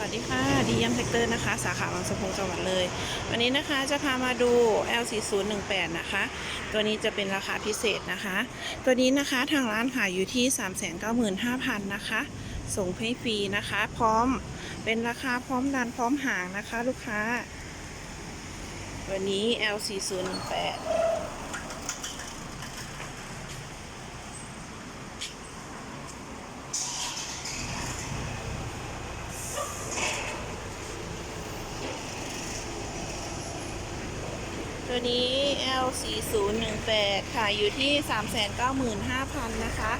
วัสดีค่ะ ดียมแท็กเตอร์นะคะ สาขาบางสะพงจังหวัดเลย วันนี้นะคะจะพามาดู L4018 นะคะ ตัวนี้จะเป็นราคาพิเศษนะคะ ตัวนี้นะคะทางร้านขายอยู่ที่ 395,000 นะคะ ส่งให้ฟรีนะคะ พร้อมเป็นราคาพร้อมดันพร้อมหางนะคะ ลูกค้า วันนี้ L4018 ตัวนี้ L4018 ขายอยู่ที่ 395,000 นะคะ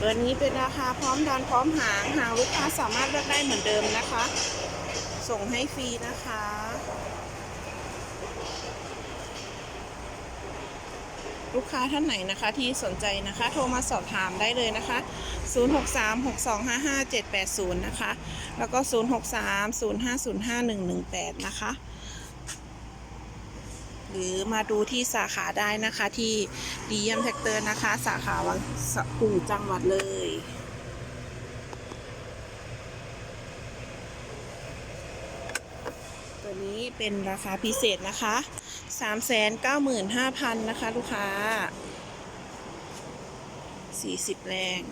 ตัวนี้เป็นราคาพร้อมดันพร้อมหางหางลูกค้าสามารถเลือกได้เหมือนเดิมนะคะ ส่งให้ฟรีนะคะลูกค้าท่านไหนนะคะที่สนใจนะคะ โทรมาสอบถามได้เลยนะคะ 0636255780 นะคะ แล้วก็ 0630505118 นะคะ หรือมาดูที่สาขาได้นะคะที่ดีเยี่ยมแท็กเตอร์นะคะ สาขาวังสะพุงจังหวัดเลยตัวนี้เป็นราคาพิเศษนะคะ 395,000 นะคะ ลูกค้า 40 แรง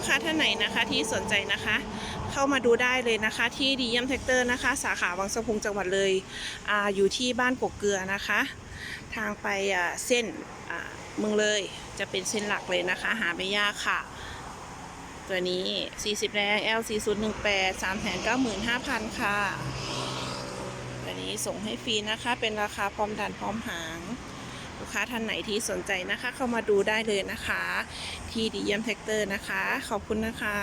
กค้าท่านไหนนะคะที่สนใจนะคะ เข้ามาดูได้เลยนะคะ ที่ดีเยี่ยมแท็กเตอร์นะคะ สาขาวังสะพุงจังหวัดเลยออยู่ที่บ้านกกเกลือนะคะ ทางไปเส้นเมืองเลยจะเป็นเส้นหลักเลยนะคะ หาไม่ยากค่ะ ตัวนี้ 40 แรง L 4018 395,000 ค่ะตัวนี้ส่งให้ฟรีนะคะ เป็นราคาพร้อมดันพร้อมหาง ลูกค้าท่านไหนที่สนใจนะคะ เข้ามาดูได้เลยนะคะ ที่ดีเยี่ยมแท็กเตอร์นะคะ ขอบคุณนะคะ